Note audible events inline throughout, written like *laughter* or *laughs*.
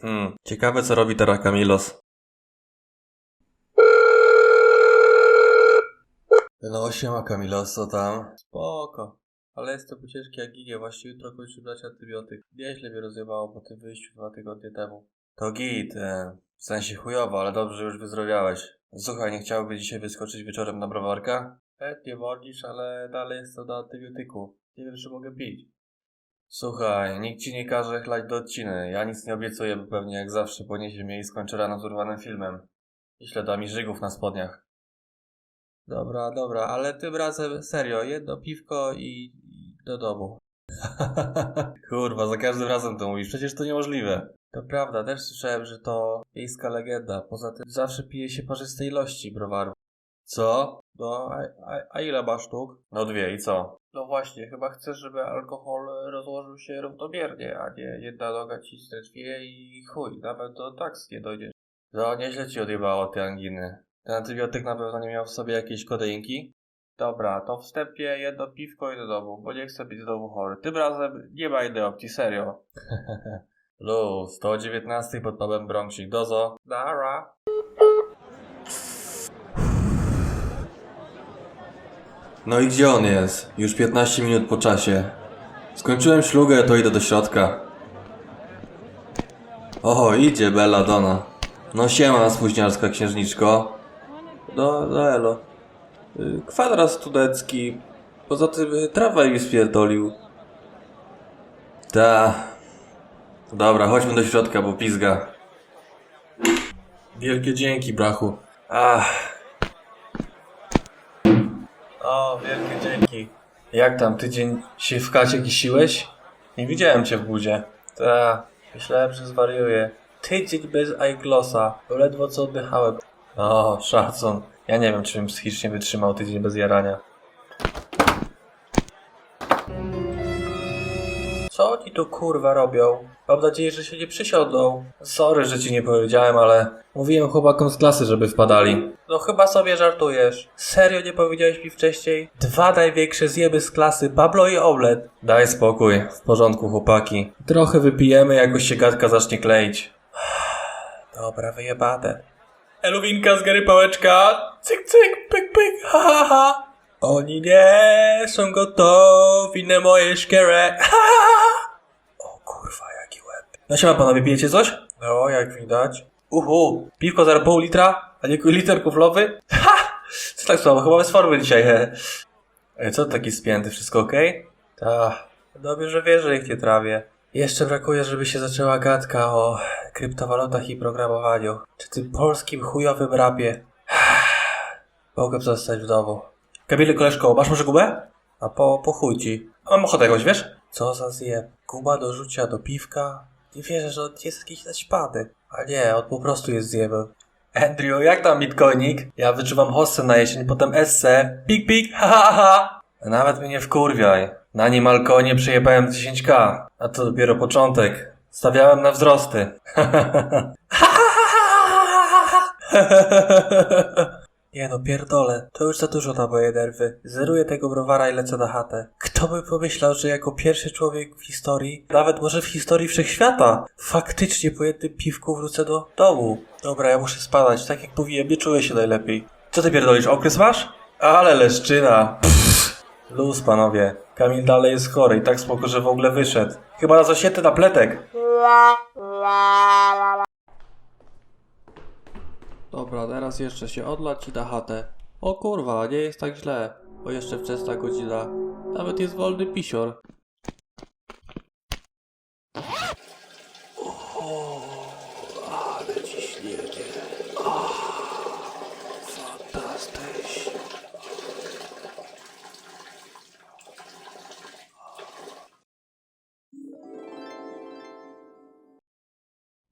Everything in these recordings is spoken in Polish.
Hmm, ciekawe co robi teraz Kamilos. No siema Kamilos, co tam? Spoko. Ale jest to ciężkie jak gigie, właśnie jutro kończy brać antybiotyk. Nieźle mnie rozjebało po tym wyjściu dwa tygodnie temu. To git, e, w sensie chujowo, ale dobrze, że już wyzdrowiałeś. Słuchaj, nie chciałby dzisiaj wyskoczyć wieczorem na browarka? Chętnie mordzisz, ale dalej jestem na antybiotyku. Nie wiem, czy mogę pić. Słuchaj, nikt ci nie każe chlać do odciny. Ja nic nie obiecuję, bo pewnie jak zawsze poniesie mnie i skończę rano z urwanym filmem. I śladami żygów na spodniach. Dobra, dobra, ale tym razem serio, jedno piwko i, do domu. *laughs* Kurwa, za każdym razem to mówisz, przecież to niemożliwe. To prawda, też słyszałem, że to miejska legenda. Poza tym zawsze pije się parzyste ilości browaru. Co? No, a, a, a ile masz sztuk? No dwie i co? No właśnie, chyba chcesz, żeby alkohol rozłożył się równomiernie, a nie jedna noga cisnę dwie i chuj, nawet do taks nie dojdziesz. No, nieźle ci odjebało te anginy. Ten antybiotyk na pewno nie miał w sobie jakiejś kodeinki? Dobra, to wstępnie jedno piwko i do domu, bo nie chcę być znowu chory. Tym razem nie ma innej opcji, serio. *laughs* Luz, to o 19 pod pubem Bronxik, dozo. Dara. No i gdzie on jest? Już 15 minut po czasie. Skończyłem ślugę, to idę do środka. Oho, idzie Bella Donna. No siema, spóźniarska księżniczko. No, no elo. Y, Kwadrat studencki. Poza tym y, tramwaj mi spierdolił. Ta. Dobra, chodźmy do środka, bo pizga. Wielkie dzięki, brachu. Ach. O, wielkie dzięki. Jak tam, tydzień się w kacie kisiłeś? Nie widziałem cię w budzie. Ta, myślałem, że zwariuję. Tydzień bez eyeglossa, ledwo co oddychałem. O, szacun. Ja nie wiem, czy bym psychicznie wytrzymał tydzień bez jarania. Co oni tu kurwa robią? Mam nadzieję, że się nie przysiądą. Sorry, że ci nie powiedziałem, ale mówiłem chłopakom z klasy, żeby wpadali. No chyba sobie żartujesz. Serio nie powiedziałeś mi wcześniej? Dwa największe zjeby z klasy, Pablo i Omlet. Daj spokój, w porządku chłopaki. Trochę wypijemy, jakoś się gadka zacznie kleić. *sighs* Dobra, wyjebane. Eluwinka z Gary Pałeczka. Cyk, cyk, pyk, pyk, ha, ha, ha. Oni nie są gotowi na moje ha. *laughs* O kurwa, jaki łeb. No siema panowie, pijecie coś? No, jak widać. Uhu, piwko za pół litra, a nie liter kuflowy? *laughs* Ha! Co tak słabo, chyba bez formy dzisiaj, he. Ej, co taki spięty, wszystko okej? Tak, dobrze, że wiesz, że ich nie trawię. Jeszcze brakuje, żeby się zaczęła gadka o kryptowalutach i programowaniu. Czy tym polskim chujowym rapie. *sighs* Mogę zostać w domu. Kamile, koleżko, masz może gumę? A po, po chuj ci. A mam ochotę jakoś, wiesz? Co za zjeb. Guma do rzucia do piwka? Nie wierzę, że on jest jakiś naćpany. A nie, on po prostu jest zjebem. Andrew, jak tam bitcoinik? Ja wyczuwam hossę na jesień, potem esse. Pik, pik, ha, ha, ha. Nawet mnie nie wkurwiaj. Na nim alkonie przejebałem 10k. A to dopiero początek. Stawiałem na wzrosty. Nie no, pierdolę. To już za dużo na moje nerwy. Zeruję tego browara i lecę na chatę. Kto by pomyślał, że jako pierwszy człowiek w historii, nawet może w historii wszechświata, faktycznie po jednym piwku wrócę do domu. Dobra, ja muszę spadać. Tak jak mówiłem, nie czuję się najlepiej. Co ty pierdolisz, okres masz? Ale leszczyna. Luz, panowie. Kamil dalej jest chory i tak spoko, że w ogóle wyszedł. Chyba na zasięty na pletek. Dobra, teraz jeszcze się odlać i na chatę. O kurwa, nie jest tak źle. Bo jeszcze wczesna godzina. Nawet jest wolny pisior.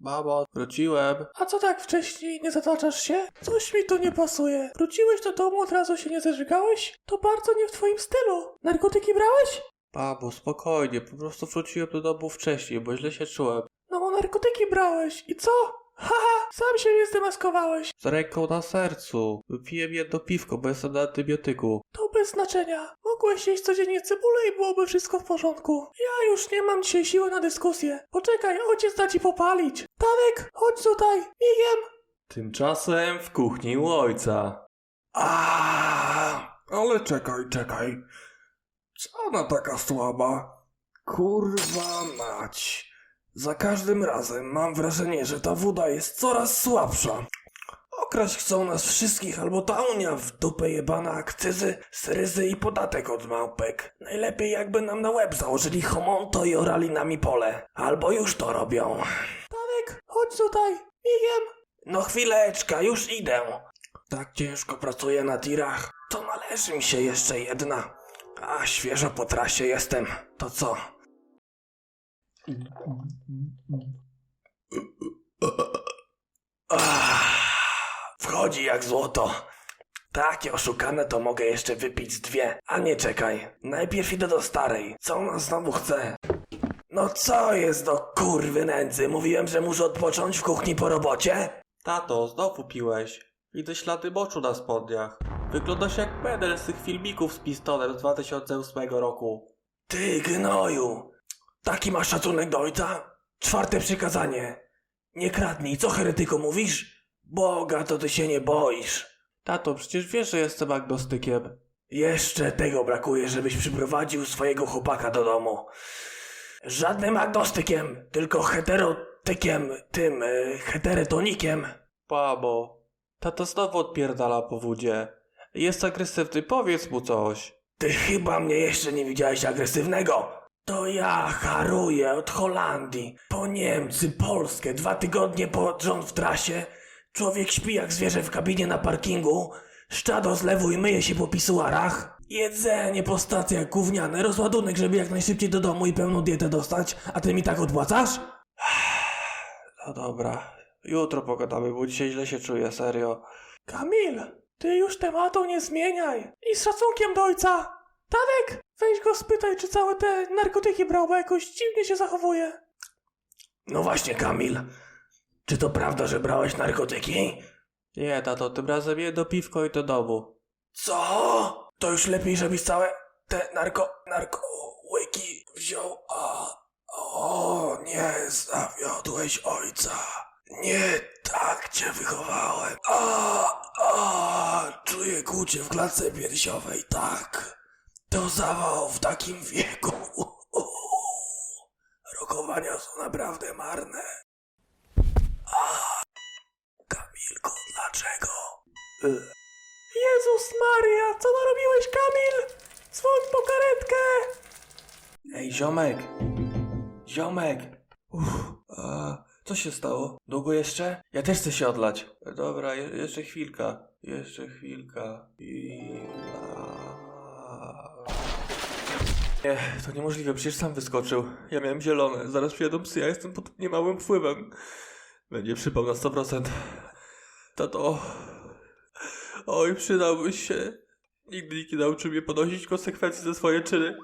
Mamo, wróciłem. A co tak wcześniej nie zataczasz się? Coś mi tu nie pasuje. Wróciłeś do domu, od razu się nie zażygałeś? To bardzo nie w twoim stylu. Narkotyki brałeś? Babo, spokojnie, po prostu wróciłem do domu wcześniej, bo źle się czułem. No narkotyki brałeś. I co? Haha, sam się nie zdemaskowałeś. Z ręką na sercu. Wypiłem jedno piwko, bo jestem na antybiotyku. To bez znaczenia. Mogłeś jeść codziennie cebulę i byłoby wszystko w porządku. Ja już nie mam dzisiaj siły na dyskusję. Poczekaj, ojciec da ci popalić. Tadek, chodź tutaj, migiem. Tymczasem w kuchni u ojca. A, ale czekaj, czekaj. Co ona taka słaba? Kurwa mać. Za każdym razem mam wrażenie, że ta woda jest coraz słabsza. Okraść chcą nas wszystkich, albo ta Unia w dupę jebana akcyzy, sryzy i podatek od małpek. Najlepiej jakby nam na łeb założyli homonto i orali nami pole. Albo już to robią. Tadek, chodź tutaj, migiem. No chwileczka, już idę. Tak ciężko pracuję na tirach. To należy mi się jeszcze jedna. A świeżo po trasie jestem. To co? Ah, Wchodzi jak złoto. Takie oszukane to mogę jeszcze wypić z dwie. A nie czekaj. Najpierw idę do starej. Co ona znowu chce? No co jest do kurwy nędzy? Mówiłem, że muszę odpocząć w kuchni po robocie? Tato, znowu piłeś. Widzę ślady boczu na spodniach. Wyglądasz jak medel z tych filmików z pistonem z 2008 roku. Ty gnoju! Taki masz szacunek do ojca? Czwarte przykazanie. Nie kradnij, co heretyko mówisz? Boga to ty się nie boisz. Tato, przecież wiesz, że jestem agnostykiem. Jeszcze tego brakuje, żebyś przyprowadził swojego chłopaka do domu. Żadnym agnostykiem, tylko heterotykiem, tym, y, heteretonikiem. Babo, tato znowu odpierdala po wódzie. Jest agresywny, powiedz mu coś. Ty chyba mnie jeszcze nie widziałeś agresywnego. To ja haruję od Holandii, po Niemcy, Polskę, dwa tygodnie pod rząd w trasie. Człowiek śpi jak zwierzę w kabinie na parkingu, szczado z lewu i myje się po pisuarach. Jedzenie po stacjach gówniane, rozładunek, żeby jak najszybciej do domu i pełną dietę dostać, a ty mi tak odpłacasz? *sighs* No dobra, jutro pogadamy, bo dzisiaj źle się czuję, serio. Kamil, ty już tematu nie zmieniaj. I z szacunkiem do ojca. Tadek, weź go spytaj, czy całe te narkotyki brał, bo jakoś dziwnie się zachowuje. No właśnie, Kamil. Czy to prawda, że brałeś narkotyki? Nie, tato, tym razem jedno piwko i do domu. Co? To już lepiej, żebyś całe te narko... narkołyki wziął, a... O, nie, zawiodłeś ojca. Nie tak cię wychowałem. A, a, czuję kłucie w klatce piersiowej, tak. To zawał w takim wieku. *laughs* Rokowania są naprawdę marne. A, Kamilku, dlaczego? Y, Jezus Maria, co narobiłeś, Kamil? Dzwoń po karetkę. Ej, ziomek! Ziomek! Uff, a, co się stało? Długo jeszcze? Ja też chcę się odlać. Dobra, je, jeszcze chwilka. Jeszcze chwilka. I... Nie, to niemożliwe, przecież sam wyskoczył. Ja miałem zielone, zaraz przyjadą psy, ja jestem pod niemałym wpływem. Będzie przypał na 100%. Tato... Oj, przydałbyś się. Nigdy nikt nie nauczył mnie ponosić konsekwencji za swoje czyny.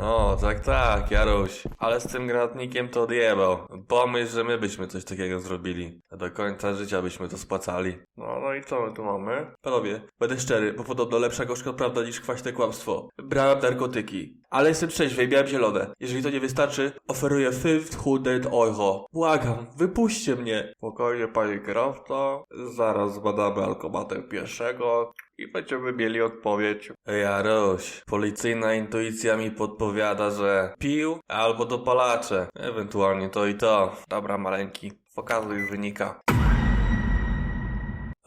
O, tak, tak, Jaruś. Ale z tym granatnikiem to odjebał. Pomyśl, że my byśmy coś takiego zrobili. A do końca życia byśmy to spłacali. No, no i co my tu mamy? Panowie, będę szczery, bo podobno lepsza gorzka prawda niż kwaśne kłamstwo. Brałem narkotyki. Ale jestem trzeźwy miałem zielone. Jeżeli to nie wystarczy, oferuję 500 euro. Błagam, wypuśćcie mnie. Spokojnie, panie kierowco. Zaraz zbadamy alkomatę pierwszego i będziemy mieli odpowiedź. Jaroś, policyjna intuicja mi podpowiada, że pił albo dopalacze. Ewentualnie to i to. Dobra, maleńki, pokazuj wynika.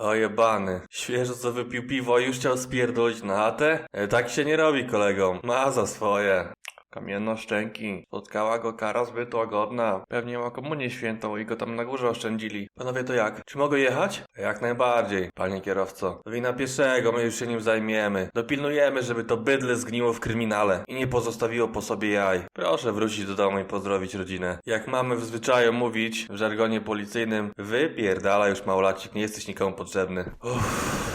O jebany, świeżo co wypił piwo i już chciał spierdolić na chatę? E, tak się nie robi kolegom, ma za swoje. Kamiennoszczęki. Spotkała go kara zbyt łagodna. Pewnie ma komunię świętą i go tam na górze oszczędzili. Panowie, to jak? Czy mogę jechać? Jak najbardziej, panie kierowco. Wina pieszego, my już się nim zajmiemy. Dopilnujemy, żeby to bydle zgniło w kryminale i nie pozostawiło po sobie jaj. Proszę wrócić do domu i pozdrowić rodzinę. Jak mamy w zwyczaju mówić w żargonie policyjnym, wypierdala już małolacik, nie jesteś nikomu potrzebny. Uff.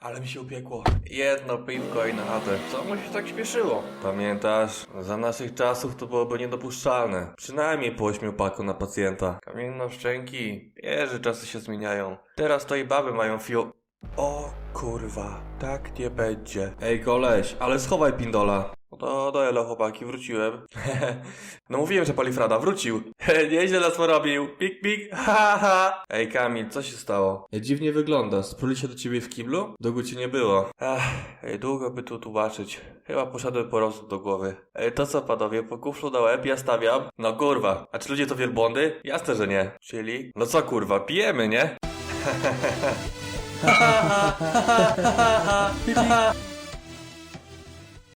Ale mi się upiekło. Jedno piwko i na chatę. Co mu się tak śpieszyło? Pamiętasz? Za naszych czasów to byłoby niedopuszczalne. Przynajmniej po ośmiopaku na pacjenta. Kamienno szczęki. Wiesz, że czasy się zmieniają. Teraz to i baby mają fio... O kurwa, tak nie będzie. Ej koleś, ale schowaj pindola. No to do elo chłopaki, wróciłem. *laughs* no mówiłem, że Polifrada wrócił. *laughs* Nieźle nas porobił. Pik, pik, *laughs* ha, ha. Ej Kamil, co się stało? Dziwnie wyglądasz. Spruli się do ciebie w kiblu? Dogu ci nie było. Ach, ej, długo by tu tłumaczyć. Chyba poszedłem po rozum do głowy. Ej, to co panowie, po kuflu na łeb ja stawiam? No kurwa, a czy ludzie to wielbłądy? Jasne, że nie. Czyli? No co kurwa, pijemy, nie?